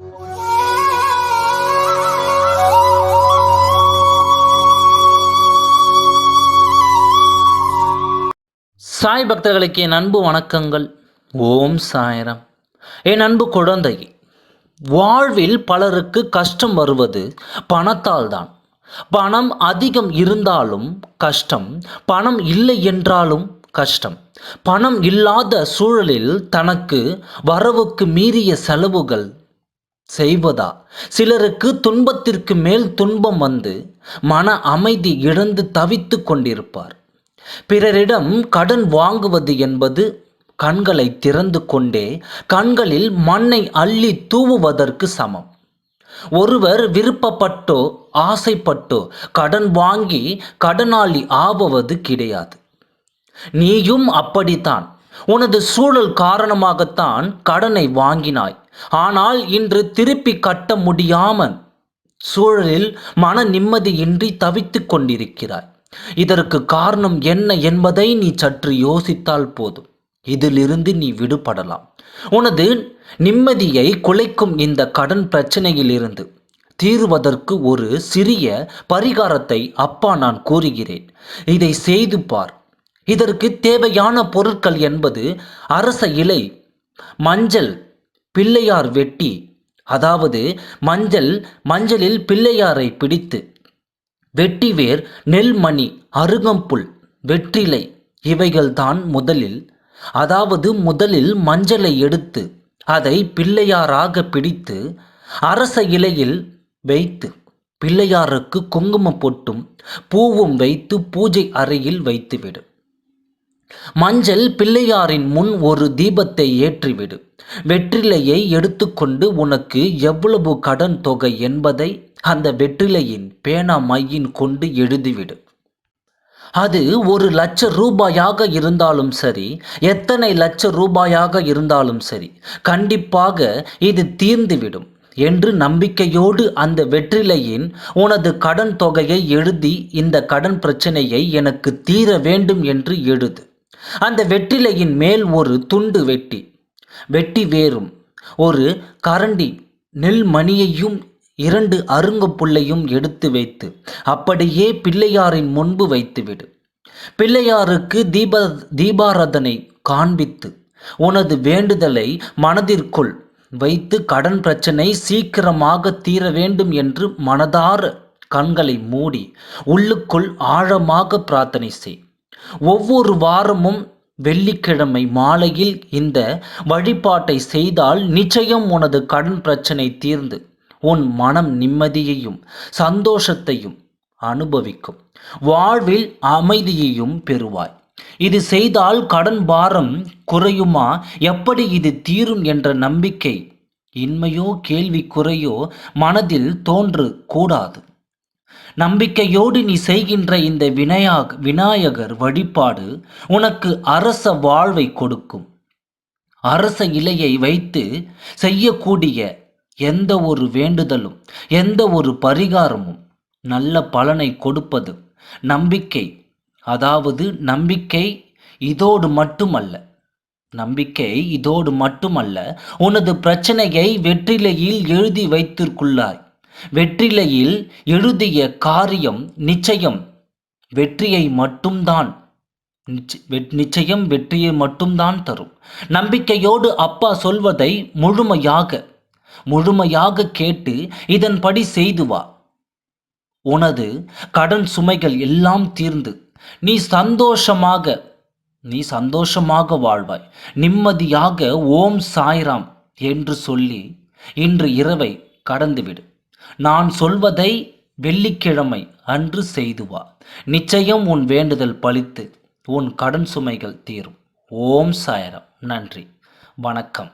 சாய் பக்தர்களுக்கு என் அன்பு வணக்கங்கள். ஓம் சாயரம். என் அன்பு குழந்தை வாழ்வில் பலருக்கு கஷ்டம் வருவது பணத்தால் தான் பணம் அதிகம் இருந்தாலும் கஷ்டம் பணம் இல்லை என்றாலும் கஷ்டம். பணம் இல்லாத சூழலில் தனக்கு வரவுக்கு மீறிய செலவுகள் செய்வதா? சிலருக்கு துன்பத்திற்கு மேல் துன்பம் வந்து மன அமைதி இழந்து தவித்து கொண்டிருப்பார். பிறரிடம் கடன் வாங்குவது என்பது கண்களை திறந்து கொண்டே கண்களில் மண்ணை அள்ளி தூவுவதற்கு சமம். ஒருவர் விருப்பப்பட்டோ ஆசைப்பட்டோ கடன் வாங்கி கடனாளி ஆவது கிடையாது. நீயும் அப்படித்தான். உனது சூழல் காரணமாகத்தான் கடனை வாங்கினாய். ஆனால் இன்று திருப்பி கட்ட முடியாமல் சூழலில் மன நிம்மதியின்றி தவித்துக் கொண்டிருக்கிறாய். இதற்கு காரணம் என்ன என்பதை நீ சற்று யோசித்தால் போதும். இதிலிருந்து நீ விடுபடலாம். உனது நிம்மதியை குலைக்கும் இந்த கடன் பிரச்சனையிலிருந்து தீர்வதற்கு ஒரு சிறிய பரிகாரத்தை அப்பா நான் கூறுகிறேன். இதை செய்து பார். இதற்கு தேவையான பொருட்கள் என்பது அரச இலை மஞ்சள் பிள்ளையார் வெட்டி. அதாவது மஞ்சள் மஞ்சளில் பிள்ளையாரை பிடித்து. வெட்டிவேர் நெல்மணி அருகம்புல் வெற்றிலை இவைகள்தான் முதலில். அதாவது முதலில் மஞ்சளை எடுத்து அதை பிள்ளையாராக பிடித்து அரச இலையில் வைத்து பிள்ளையாருக்கு குங்குமம் பொட்டும் பூவும் வைத்து பூஜை அறையில் வைத்துவிடும். மஞ்சள் பிள்ளையாரின் முன் ஒரு தீபத்தை ஏற்றிவிடு. வெற்றிலையை எடுத்துக்கொண்டு உனக்கு எவ்வளவு கடன் தொகை என்பதை அந்த வெற்றிலையின் பேனா மையின் கொண்டு எழுதிவிடு. அது ஒரு லட்ச ரூபாயாக இருந்தாலும் சரி எத்தனை லட்ச ரூபாயாக இருந்தாலும் சரி கண்டிப்பாக இது தீர்ந்துவிடும் என்று நம்பிக்கையோடு அந்த வெற்றிலையின் உனது கடன் தொகையை எழுதி இந்த கடன் பிரச்சனையை எனக்கு தீர வேண்டும் என்று எழுது. அந்த வெற்றிலையின் மேல் ஒரு துண்டு வெட்டி. வெட்டி வேறும். ஒரு கரண்டி நெல் மணியையும் இரண்டு அருங்க புள்ளையும் எடுத்து வைத்து அப்படியே பிள்ளையாரின் முன்பு வைத்துவிடு. பிள்ளையாருக்கு தீப தீபாராதனை காண்பித்து உனது வேண்டுதலை மனதிற்குள் வைத்து கடன் பிரச்சனை சீக்கிரமாக தீர வேண்டும் என்று மனதார கண்களை மூடி உள்ளுக்குள் ஆழமாக பிரார்த்தனை செய். ஒவ்வொரு வாரமும் வெள்ளிக்கிழமை மாலையில் இந்த வழிபாட்டை செய்தால் நிச்சயம் உனது கடன் பிரச்சனை தீர்ந்து உன் மனம் நிம்மதியையும் சந்தோஷத்தையும் அனுபவிக்கும். வாழ்வில் அமைதியையும் பெறுவாய். இது செய்தால் கடன் பாரம் குறையுமா? எப்படி இது தீரும் என்ற நம்பிக்கை இன்மையோ கேள்வி குறையோ மனதில் தோன்று கூடாது நம்பிக்கையோடு நீ செய்கின்ற இந்த விநாயக விநாயகர் வழிபாடு உனக்கு அரச வாழ்வை கொடுக்கும். அரச இலையை வைத்து செய்யக்கூடிய எந்த ஒரு வேண்டுதலும் எந்த ஒரு பரிகாரமும் நல்ல பலனை கொடுப்பது நம்பிக்கை. அதாவது நம்பிக்கை இதோடு மட்டுமல்ல நம்பிக்கை இதோடு மட்டுமல்ல உனது பிரச்சனையை வெற்றிலையில் எழுதி வைத்திருக்குள்ளாய். வெற்றிலையில் எழுதிய காரியம் நிச்சயம் வெற்றியை மட்டும்தான் நிச்சயம் வெற்றியை மட்டும்தான் தரும். நம்பிக்கையோடு அப்பா சொல்வதை முழுமையாக முழுமையாக கேட்டு இதன்படி செய்து வா. உனது கடன் சுமைகள் எல்லாம் தீர்ந்து நீ சந்தோஷமாக நீ சந்தோஷமாக வாழ்வாய். நிம்மதியாக ஓம் சாய்ராம் என்று சொல்லி இன்று இரவை கடந்துவிடு நான் சொல்வதை வெள்ளிக்கிழமை அன்று செய்து வா நிச்சயம் உன் வேண்டுதல் பலித்து உன் கடன் சுமைகள் தீரும். ஓம் சாயரம். நன்றி. வணக்கம்.